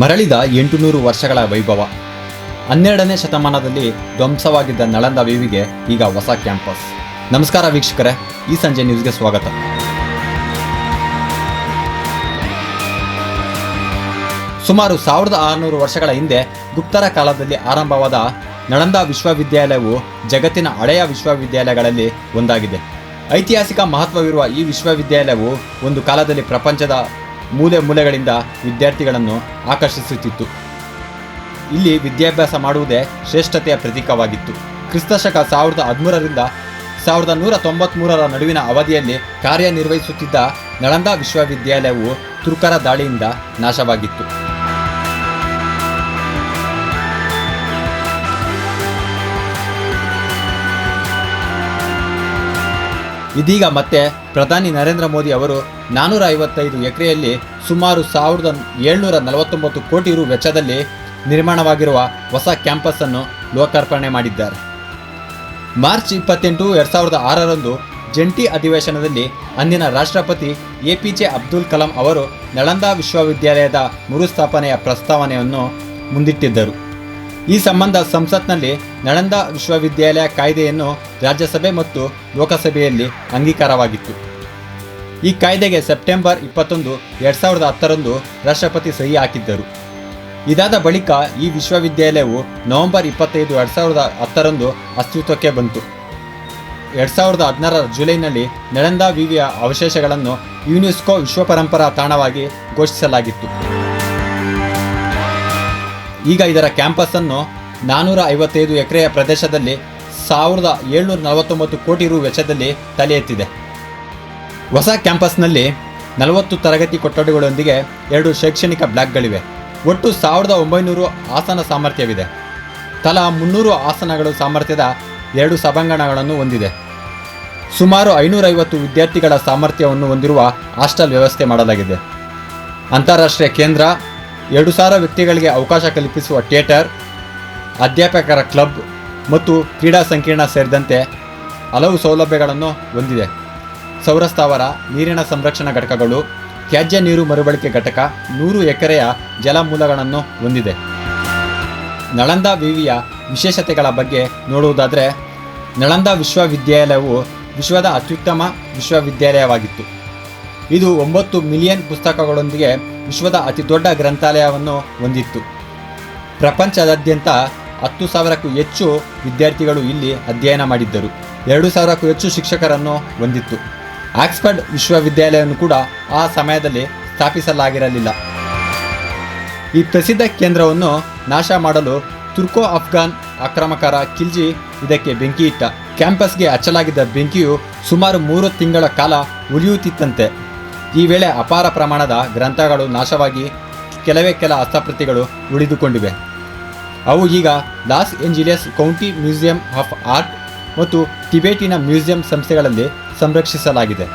ಮರಳಿದ ಎಂಟುನೂರು ವರ್ಷಗಳ ವೈಭವ. ಹನ್ನೆರಡನೇ ಶತಮಾನದಲ್ಲಿ ಧ್ವಂಸವಾಗಿದ್ದ ನಳಂದ ವಿವಿಗೆ ಈಗ ಹೊಸ ಕ್ಯಾಂಪಸ್. ನಮಸ್ಕಾರ ವೀಕ್ಷಕರೇ, ಈ ಸಂಜೆ ನ್ಯೂಸ್ಗೆ ಸ್ವಾಗತ. ಸುಮಾರು ಸಾವಿರದ ಆರುನೂರು ವರ್ಷಗಳ ಹಿಂದೆ ಗುಪ್ತರ ಕಾಲದಲ್ಲಿ ಆರಂಭವಾದ ನಳಂದ ವಿಶ್ವವಿದ್ಯಾಲಯವು ಜಗತ್ತಿನ ಹಳೆಯ ವಿಶ್ವವಿದ್ಯಾಲಯಗಳಲ್ಲಿ ಒಂದಾಗಿದೆ. ಐತಿಹಾಸಿಕ ಮಹತ್ವವಿರುವ ಈ ವಿಶ್ವವಿದ್ಯಾಲಯವು ಒಂದು ಕಾಲದಲ್ಲಿ ಪ್ರಪಂಚದ ಮೂಲೆ ಮೂಲೆಗಳಿಂದ ವಿದ್ಯಾರ್ಥಿಗಳನ್ನು ಆಕರ್ಷಿಸುತ್ತಿತ್ತು. ಇಲ್ಲಿ ವಿದ್ಯಾಭ್ಯಾಸ ಮಾಡುವುದೇ ಶ್ರೇಷ್ಠತೆಯ ಪ್ರತೀಕವಾಗಿತ್ತು. ಕ್ರಿಸ್ತಶಕ ಸಾವಿರದ ಹದಿಮೂರರಿಂದ ಸಾವಿರದ ನೂರ ತೊಂಬತ್ಮೂರರ ನಡುವಿನ ಅವಧಿಯಲ್ಲಿ ಕಾರ್ಯನಿರ್ವಹಿಸುತ್ತಿದ್ದ ನಳಂದ ವಿಶ್ವವಿದ್ಯಾಲಯವು ತುರ್ಕರ ದಾಳಿಯಿಂದ ನಾಶವಾಗಿತ್ತು. ಇದೀಗ ಮತ್ತೆ ಪ್ರಧಾನಿ ನರೇಂದ್ರ ಮೋದಿ ಅವರು ನಾನ್ನೂರ ಐವತ್ತೈದು ಎಕರೆಯಲ್ಲಿ ಸುಮಾರು ಸಾವಿರದ ಏಳ್ನೂರ ನಲವತ್ತೊಂಬತ್ತು ಕೋಟಿ ರು ವೆಚ್ಚದಲ್ಲಿ ನಿರ್ಮಾಣವಾಗಿರುವ ಹೊಸ ಕ್ಯಾಂಪಸ್ ಅನ್ನು ಲೋಕಾರ್ಪಣೆ ಮಾಡಿದ್ದಾರೆ. ಮಾರ್ಚ್ ಇಪ್ಪತ್ತೆಂಟು ಎರಡು ಸಾವಿರದ ಆರರಂದು ಜಂಟಿ ಅಧಿವೇಶನದಲ್ಲಿ ಅಂದಿನ ರಾಷ್ಟ್ರಪತಿ A P J Abdul Kalam ಅವರು ನಳಂದ ವಿಶ್ವವಿದ್ಯಾಲಯದ ಮರುಸ್ಥಾಪನೆಯ ಪ್ರಸ್ತಾವನೆಯನ್ನು ಮುಂದಿಟ್ಟಿದ್ದರು. ಈ ಸಂಬಂಧ ಸಂಸತ್ನಲ್ಲಿ ನಳಂದ ವಿಶ್ವವಿದ್ಯಾಲಯ ಕಾಯ್ದೆಯನ್ನು ರಾಜ್ಯಸಭೆ ಮತ್ತು ಲೋಕಸಭೆಯಲ್ಲಿ ಅಂಗೀಕಾರವಾಗಿತ್ತು. ಈ ಕಾಯ್ದೆಗೆ ಸೆಪ್ಟೆಂಬರ್ ಇಪ್ಪತ್ತೊಂದು, ಎರಡು ಸಾವಿರದ ಹತ್ತರಂದು ರಾಷ್ಟ್ರಪತಿ ಸಹಿ ಹಾಕಿದ್ದರು. ಇದಾದ ಬಳಿಕ ಈ ವಿಶ್ವವಿದ್ಯಾಲಯವು ನವೆಂಬರ್ ಇಪ್ಪತ್ತೈದು, ಎರಡು ಸಾವಿರದ ಹತ್ತರಂದು ಅಸ್ತಿತ್ವಕ್ಕೆ ಬಂತು. ಎರಡು ಸಾವಿರದ ಹದಿನಾರರ ಜುಲೈನಲ್ಲಿ ನಳಂದ ವಿವಿಯ ಅವಶೇಷಗಳನ್ನು ಯುನೆಸ್ಕೋ ವಿಶ್ವ ಪರಂಪರಾ ತಾಣವಾಗಿ ಘೋಷಿಸಲಾಗಿತ್ತು. ಈಗ ಇದರ ಕ್ಯಾಂಪಸ್ ಅನ್ನು ನಾನ್ನೂರ ಐವತ್ತೈದು ಎಕರೆಯ ಪ್ರದೇಶದಲ್ಲಿ ಸಾವಿರದ ಏಳ್ನೂರ ನಲವತ್ತೊಂಬತ್ತು ಕೋಟಿ ರು ವೆಚ್ಚದಲ್ಲಿ ತಲೆ ಎತ್ತಿದೆ ಹೊಸ ಕ್ಯಾಂಪಸ್ನಲ್ಲಿ ನಲವತ್ತು ತರಗತಿ ಕೊಠಡಿಗಳೊಂದಿಗೆ ಎರಡು ಶೈಕ್ಷಣಿಕ ಬ್ಲಾಕ್ಗಳಿವೆ. ಒಟ್ಟು ಸಾವಿರದ ಒಂಬೈನೂರು ಆಸನ ಸಾಮರ್ಥ್ಯವಿದೆ. ತಲಾ ಮುನ್ನೂರು ಆಸನಗಳು ಸಾಮರ್ಥ್ಯದ ಎರಡು ಸಭಾಂಗಣಗಳನ್ನು ಹೊಂದಿದೆ. ಸುಮಾರು ಐನೂರೈವತ್ತು ವಿದ್ಯಾರ್ಥಿಗಳ ಸಾಮರ್ಥ್ಯವನ್ನು ಹೊಂದಿರುವ ಹಾಸ್ಟೆಲ್ ವ್ಯವಸ್ಥೆ ಮಾಡಲಾಗಿದೆ. ಅಂತಾರಾಷ್ಟ್ರೀಯ ಕೇಂದ್ರ ಎರಡು ಸಾವಿರ ವ್ಯಕ್ತಿಗಳಿಗೆ ಅವಕಾಶ ಕಲ್ಪಿಸುವ ಥಿಯೇಟರ್, ಅಧ್ಯಾಪಕರ ಕ್ಲಬ್ ಮತ್ತು ಕ್ರೀಡಾ ಸಂಕೀರ್ಣ ಸೇರಿದಂತೆ ಹಲವು ಸೌಲಭ್ಯಗಳನ್ನು ಹೊಂದಿದೆ. ಸೌರಸ್ಥಾವರ ನೀರಿನ ಸಂರಕ್ಷಣಾ ಘಟಕಗಳು, ತ್ಯಾಜ್ಯ ನೀರು ಮರುಬಳಕೆ ಘಟಕ, ನೂರು ಎಕರೆಯ ಜಲಮೂಲಗಳನ್ನು ಹೊಂದಿದೆ. ನಳಂದ ವಿವಿಯ ವಿಶೇಷತೆಗಳ ಬಗ್ಗೆ ನೋಡುವುದಾದರೆ, ನಳಂದ ವಿಶ್ವವಿದ್ಯಾಲಯವು ವಿಶ್ವದ ಅತ್ಯುತ್ತಮ ವಿಶ್ವವಿದ್ಯಾಲಯವಾಗಿತ್ತು. ಇದು ಒಂಬತ್ತು ಮಿಲಿಯನ್ ಪುಸ್ತಕಗಳೊಂದಿಗೆ ವಿಶ್ವದ ಅತಿದೊಡ್ಡ ಗ್ರಂಥಾಲಯವನ್ನು ಹೊಂದಿತ್ತು. ಪ್ರಪಂಚದಾದ್ಯಂತ ಹತ್ತು ಸಾವಿರಕ್ಕೂ ಹೆಚ್ಚು ವಿದ್ಯಾರ್ಥಿಗಳು ಇಲ್ಲಿ ಅಧ್ಯಯನ ಮಾಡಿದ್ದರು. ಎರಡು ಸಾವಿರಕ್ಕೂ ಹೆಚ್ಚು ಶಿಕ್ಷಕರನ್ನು ಹೊಂದಿತ್ತು. ಆಕ್ಸ್ಫರ್ಡ್ ವಿಶ್ವವಿದ್ಯಾಲಯವನ್ನು ಕೂಡ ಆ ಸಮಯದಲ್ಲಿ ಸ್ಥಾಪಿಸಲಾಗಿರಲಿಲ್ಲ. ಈ ಪ್ರಸಿದ್ಧ ಕೇಂದ್ರವನ್ನು ನಾಶ ಮಾಡಲು ತುರ್ಕೋ ಅಫ್ಘಾನ್ ಆಕ್ರಮಕಾರ ಖಿಲ್ಜಿ ಇದಕ್ಕೆ ಬೆಂಕಿ ಇಟ್ಟ ಕ್ಯಾಂಪಸ್ಗೆ ಹಚ್ಚಲಾಗಿದ್ದ ಬೆಂಕಿಯು ಸುಮಾರು ಮೂರು ತಿಂಗಳ ಕಾಲ ಉರಿಯುತ್ತಿತ್ತಂತೆ. ಈ ವೇಳೆ ಅಪಾರ ಪ್ರಮಾಣದ ಗ್ರಂಥಗಳು ನಾಶವಾಗಿ ಕೆಲವೇ ಕೆಲ ಹಸ್ತಪ್ರತಿಗಳು ಉಳಿದುಕೊಂಡಿವೆ. ಅವು ಈಗ Los Angeles County Museum of Art ಮತ್ತು ಟಿಬೇಟಿನ ಮ್ಯೂಸಿಯಂ ಸಂಸ್ಥೆಗಳಲ್ಲಿ ಸಂರಕ್ಷಿಸಲಾಗಿದೆ.